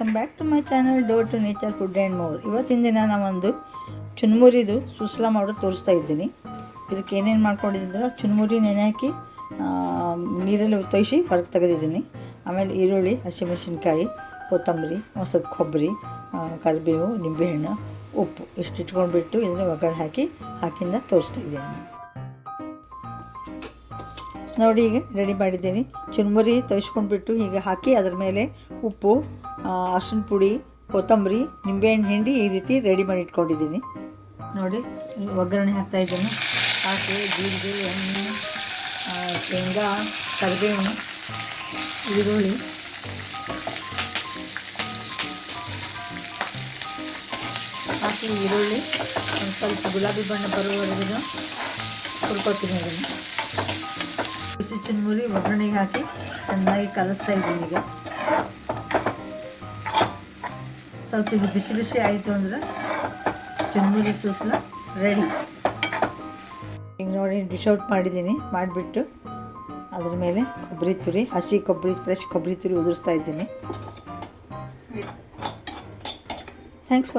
Welcome back to my channel door to nature food and more ಇವತ್ತಿನ ದಿನ ನಾವೊಂದು ಚುನ್ಮುರಿದು ಸುಸ್ಲ ಮಾಡೋದು ತೋರಿಸ್ತಾ ಇದ್ದೀನಿ. ಇದಕ್ಕೆ ಏನೇನು ಮಾಡ್ಕೊಂಡಿದ್ದೀನಿ ಚುನ್ಮುರಿ ನೆನೆ ಹಾಕಿ ನೀರಲ್ಲಿ ತೊಯ್ಸಿ ಹೊರಗೆ ತೆಗೆದಿದ್ದೀನಿ. ಆಮೇಲೆ ಈರುಳ್ಳಿ ಹಸಿಮೆಣಸಿನ್ಕಾಯಿ ಕೊತ್ತಂಬರಿ ಒಂದು ಸ್ವಲ್ಪ ಕೊಬ್ಬರಿ ಕರಿಬೇವು, ನಿಂಬೆಹಣ್ಣು, ಉಪ್ಪು ಇಷ್ಟು ಇಟ್ಕೊಂಡ್ಬಿಟ್ಟು ಇದನ್ನು ಒಗ್ಗರಣೆ ಹಾಕಿ ಹಾಕಿಂದ ತೋರಿಸ್ತಾ ಇದ್ದೀನಿ. ನೋಡಿ ಈಗ ರೆಡಿ ಮಾಡಿದ್ದೀನಿ. ಚುನ್ಮುರಿ ತೊಯ್ಸ್ಕೊಂಡ್ಬಿಟ್ಟು ಈಗ ಹಾಕಿ ಅದರ ಮೇಲೆ ಉಪ್ಪು ಅರ್ಶಿನ ಪುಡಿ, ಕೊತ್ತಂಬರಿ, ನಿಂಬೆಹಣ್ಣು ಹಿಂಡಿ ಈ ರೀತಿ ರೆಡಿ ಮಾಡಿ ಇಟ್ಕೊಂಡಿದ್ದೀನಿ. ನೋಡಿ, ಒಗ್ಗರಣೆ ಹಾಕ್ತಾ ಇದ್ದೀನಿ. ಸಾಸಿವೆ ಜೀರಿಗೆ, ಎಣ್ಣೆ ಶೇಂಗಾ ಕರಿಬೇವು ಈರುಳ್ಳಿ. ಹಾಕಿ ಈರುಳ್ಳಿ, ಒಂದು ಸ್ವಲ್ಪ ಗುಲಾಬಿ ಬಣ್ಣ ಬರುವವರೆಗೂ ಹುರ್ಕೊತೀನಿ ಅದನ್ನು ಬಿಸಿ ಚುನ್ಮುರಿ ಒಗ್ಗರಣೆಗೆ ಹಾಕಿ ಚೆನ್ನಾಗಿ ಕಲಿಸ್ತಾ ಇದ್ದೀನಿ ಈಗ. ಸ್ವಲ್ಪ ಇದು ಬಿಸಿ ಬಿಸಿ ಆಯಿತು ಅಂದರೆ ಚುನ್ಮುರಿ ಸೂಸ್ಲ ರೆಡಿ ಈಗ ನೋಡಿ ಡಿಶ್ ಔಟ್ ಮಾಡಿದ್ದೀನಿ, ಮಾಡಿಬಿಟ್ಟು ಅದ್ರ ಮೇಲೆ ಕೊಬ್ಬರಿ ತುರಿ, ಹಸಿ ಕೊಬ್ಬರಿ ಫ್ರೆಶ್ ಕೊಬ್ಬರಿ ತುರಿ ಉದುರಿಸ್ತಾ ಇದ್ದೀನಿ. ಥ್ಯಾಂಕ್ಸ್